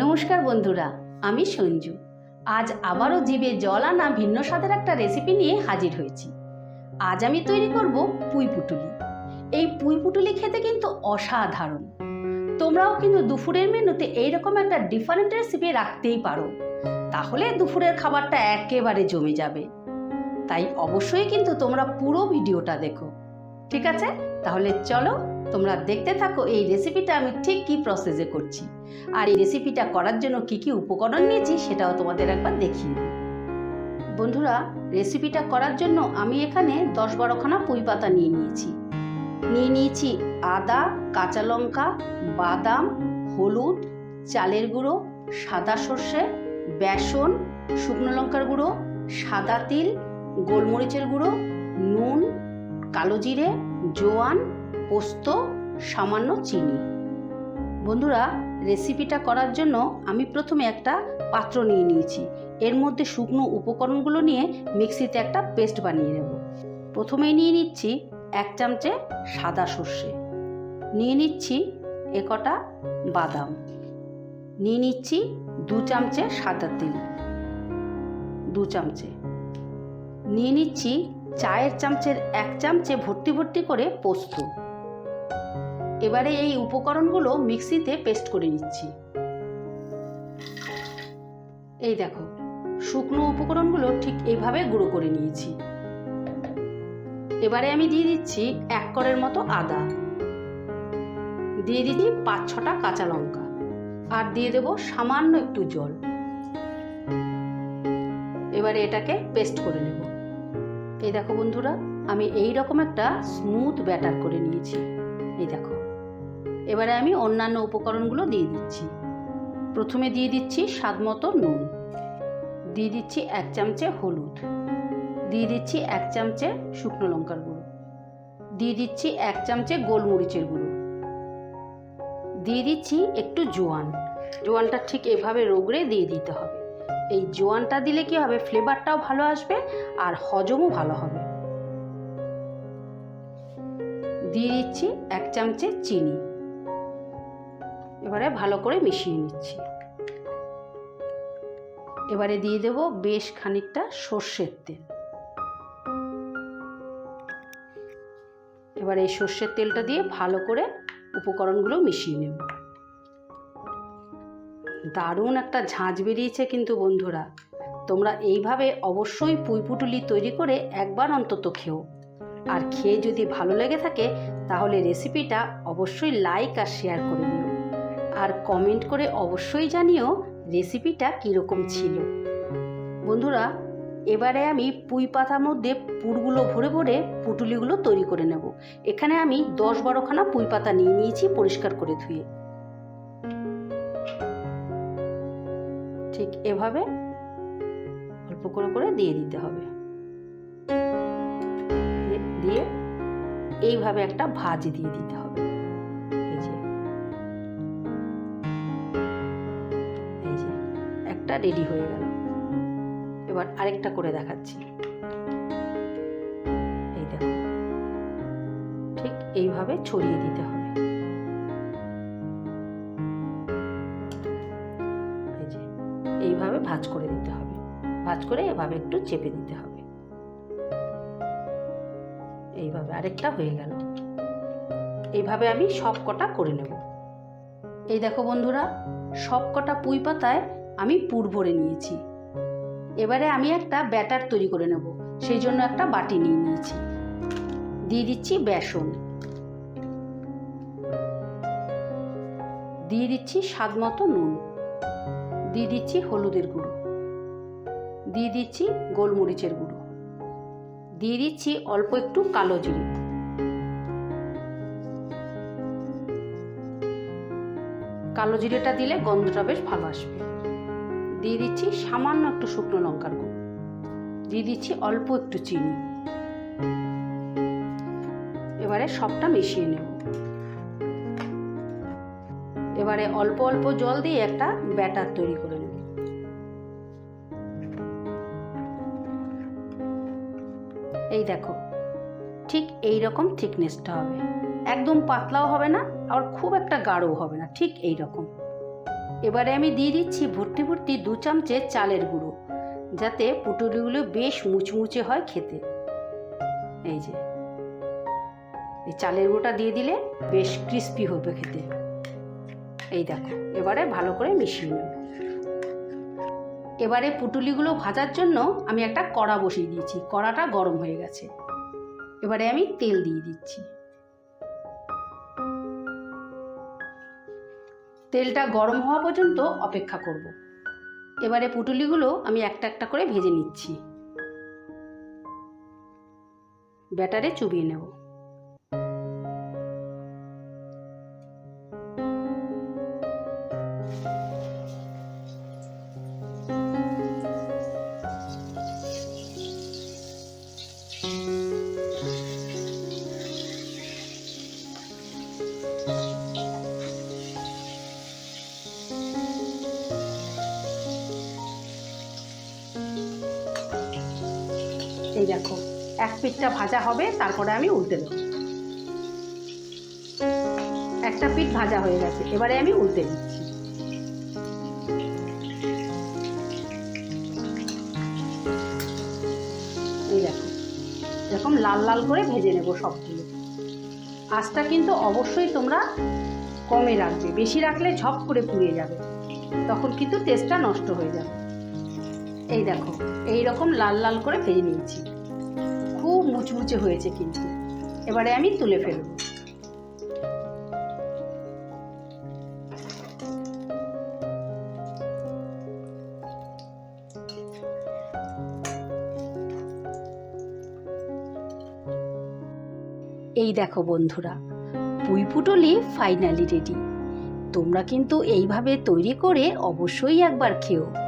নমস্কার বন্ধুরা, আমি সঞ্জু। আজ আবারও জিভে জল আনা ভিন্ন স্বাদের একটা রেসিপি নিয়ে হাজির হয়েছি। আজ আমি তৈরি করব পুঁই পুটুলি। এই পুঁই পুটুলি খেতে কিন্তু অসাধারণ। তোমরাও কিন্তু দুপুরের মেনুতে এইরকম একটা ডিফারেন্ট রেসিপি রাখতেই পারো। তাহলে দুপুরের খাবারটা একেবারে জমে যাবে। তাই অবশ্যই কিন্তু তোমরা পুরো ভিডিওটা দেখো। ঠিক আছে? তাহলে চলো তোমরা দেখতে থাকো এই রেসিপিটা আমি ঠিক কী প্রসেসে করছি। আর এই রেসিপিটা করার জন্য কি কি উপকরণ নিয়েছি সেটাও তোমাদের একবার দেখিয়ে দিই। বন্ধুরা রেসিপিটা করার জন্য আমি এখানে দশ বারোখানা পুঁই পাতা নিয়ে নিয়েছি। নিয়ে নিয়েছি আদা, কাঁচা লঙ্কা, বাদাম, হলুদ, চালের গুঁড়ো, সাদা সর্ষে, বেসন, শুকনো লঙ্কার গুঁড়ো, সাদা তিল, গোলমরিচের গুঁড়ো, নুন, কালো জিরে, জোয়ান পোস্ত, সামান্য চিনি। বন্ধুরা রেসিপিটা করার জন্য আমি প্রথমে একটা পাত্র নিয়ে নিয়েছি। এর মধ্যে শুকনো উপকরণগুলো নিয়ে মিক্সিতে একটা পেস্ট বানিয়ে নেব। প্রথমেই নিয়ে নিচ্ছি এক চামচে সাদা সর্ষে। নিয়ে নিচ্ছি একটা বাদাম। নিয়ে নিচ্ছি দু চামচে সাদা তেল। দু চামচে। নিয়ে নিচ্ছি চায়ের চামচের এক চামচে ভর্তি ভর্তি করে পোস্ত। এবারে এই উপকরণগুলো মিক্সিতে পেস্ট করে নিচ্ছি। এই দেখো, শুকনো উপকরণগুলো ঠিক এইভাবে গুঁড়ো করে নিয়েছি। এবারে আমি দিয়ে দিচ্ছি এক করের মতো আদা। দিয়ে দিচ্ছি পাঁচ ছটা কাঁচা লঙ্কা। আর দিয়ে দেব সামান্য একটু জল। এবারে এটাকে পেস্ট করে নেব। এই দেখো বন্ধুরা, আমি এই রকম একটা স্মুথ ব্যাটার করে নিয়েছি। এই দেখো। এবারে আমি অন্যান্য উপকরণগুলো দিয়ে দিচ্ছি। প্রথমে দিয়ে দিচ্ছি স্বাদ মতো নুন। দিয়ে দিচ্ছি এক চামচে হলুদ। দিয়ে দিচ্ছি এক চামচে শুকনো লঙ্কার গুঁড়ো। দিয়ে দিচ্ছি এক চামচে গোলমরিচের গুঁড়ো। দিয়ে দিচ্ছি একটু জোয়ান। জোয়ানটা ঠিক এভাবে রোগড়ে দিয়ে দিতে হবে। এই জোয়ানটা দিলে কি হবে? ফ্লেভারটাও ভালো আসবে আর হজমও ভালো হবে। দিয়ে দিচ্ছি এক চামচে চিনি। এবারে ভালো করে মিশিয়ে নিচ্ছি। এবারে দিয়ে দেব বেশ খানিকটা সর্ষের তেল। এবার এই সর্ষের তেলটা দিয়ে ভালো করে উপকরণগুলো মিশিয়ে নেব। দারুণ একটা ঝাঁঝ বেরিয়েছে কিন্তু বন্ধুরা। তোমরা এইভাবে অবশ্যই পুঁইপুটুলি তৈরি করে একবার অন্তত খেও। আর খেয়ে যদি ভালো লেগে থাকে, তাহলে রেসিপিটা অবশ্যই লাইক আর শেয়ার করে দিও। আর কমেন্ট করে অবশ্যই জানিও রেসিপিটা কীরকম ছিল। বন্ধুরা, এবারে আমি পুঁই পাতার মধ্যে পুরগুলো ভরে ভরে পুটুলিগুলো তৈরি করে নেব। এখানে আমি দশ বারোখানা পুঁই পাতা নিয়ে নিয়েছি পরিষ্কার করে ধুয়ে। ঠিক এভাবে অল্প করে করে দিয়ে দিতে হবে। এইভাবে একটা ভাজ দিয়ে দিতে হবে। এই যে। এই যে, একটা রেডি হয়ে গেল। এবার আরেকটা করে দেখাচ্ছি। এই দেখো। ঠিক এইভাবে ছড়িয়ে দিতে হবে। এইভাবে ভাজ করে দিতে হবে। ভাজ করে এভাবে একটু চেপে দিতে হবে। এইভাবে আরেকটা হয়ে গেল। এইভাবে আমি সব কটা করে নেব। এই দেখো বন্ধুরা সব কটা পুঁই পাতায় আমি পুর ভরে নিয়েছি। এবারে আমি একটা ব্যাটার তৈরি করে নেব, সেই জন্য একটা বাটি নিয়ে নিয়েছি। দিয়ে দিচ্ছি বেসন। দিয়ে দিচ্ছি স্বাদ মতো নুন। দিয়ে দিচ্ছি হলুদের গুঁড়ো। দিয়ে দিচ্ছি গোলমরিচের গুঁড়ো। দিয়ে দিচ্ছি অল্প একটু কালো জিরে। কালো জিরেটা দিলে গন্ধটা বেশ ভালো আসবে। দিয়ে দিচ্ছি সামান্য একটু শুকনো লঙ্কার গুঁড়ো। দিয়ে দিচ্ছি অল্প একটু চিনি। এবারে সবটা মিশিয়ে নেব। এবারে অল্প অল্প জল দিয়ে একটা ব্যাটার তৈরি করে এই দেখো, ঠিক এই রকম থিকনেসটা হবে। একদম পাতলাও হবে না আর খুব একটা গাঢ়ও হবে না, ঠিক এই রকম এবারে আমি দিয়ে দিচ্ছি ভর্তি ভর্তি দু চামচে চালের গুঁড়ো, যাতে পুটুলিগুলো বেশ মুচমুচে হয় খেতে। এই যে, এই চালের গুঁড়োটা দিয়ে দিলে বেশ ক্রিস্পি হবে খেতে। এই দেখো, এবারে ভালো করে মিশিয়ে নেব। এবারে পুটুলিগুলো ভাজার জন্য আমি একটা কড়া বসিয়ে দিয়েছি। কড়াটা গরম হয়ে গেছে। এবারে আমি তেল দিয়ে দিচ্ছি। তেলটা গরম হওয়া পর্যন্ত অপেক্ষা করব। এবারে পুটুলিগুলো আমি একটা একটা করে ভেজে নিচ্ছি। ব্যাটারে চুবিয়ে নেব। এই দেখো, এক পিঠটা ভাজা হবে, তারপরে আমি উল্টে দেবো। একটা পিঠ ভাজা হয়ে গেছে, এবারে আমি উল্টে দিচ্ছি। এই দেখো, এরকম লাল লাল করে ভেজে নেব সবগুলো। আঁচটা কিন্তু অবশ্যই তোমরা কমে রাখবে, বেশি রাখলে ঝপ করে পুড়ে যাবে, তখন কিন্তু টেস্টটা নষ্ট হয়ে যাবে। এই দেখো এই রকম লাল লাল করে ভেজে নিয়েছি। খুব মুচমুচে হয়েছে কিন্তু। এবারে আমি তুলে ফেলব। এই দেখো বন্ধুরা পুইপুটলি ফাইনালি রেডি তোমরা কিন্তু এইভাবে তৈরি করে অবশ্যই একবার খেও।